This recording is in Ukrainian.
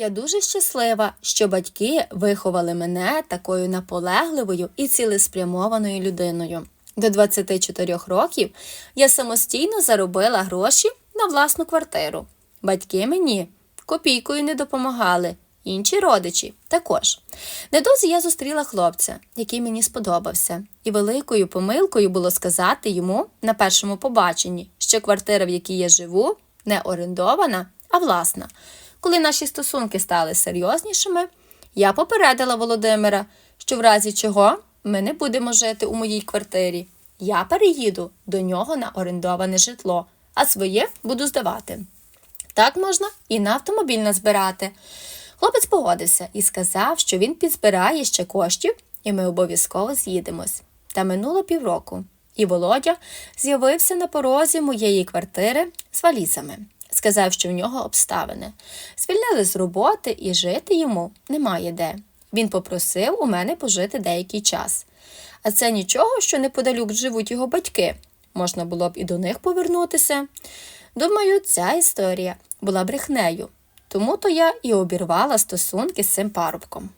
Я дуже щаслива, що батьки виховали мене такою наполегливою і цілеспрямованою людиною. До 24 років я самостійно заробила гроші на власну квартиру. Батьки мені копійкою не допомагали, інші родичі також. Недовзі я зустріла хлопця, який мені сподобався, і великою помилкою було сказати йому на першому побаченні, що квартира, в якій я живу, не орендована, а власна. Коли наші стосунки стали серйознішими, я попередила Володимира, що в разі чого ми не будемо жити у моїй квартирі. Я переїду до нього на орендоване житло, а своє буду здавати. Так можна і на автомобіль назбирати. Хлопець погодився і сказав, що він підзбирає ще коштів, і ми обов'язково з'їдемось. Та минуло півроку, і Володя з'явився на порозі моєї квартири з валізами. Сказав, що в нього обставини. Звільнили з роботи і жити йому немає де. Він попросив у мене пожити деякий час. А це нічого, що неподалік живуть його батьки. Можна було б і до них повернутися. Думаю, ця історія була брехнею. Тому то я і обірвала стосунки з цим парубком.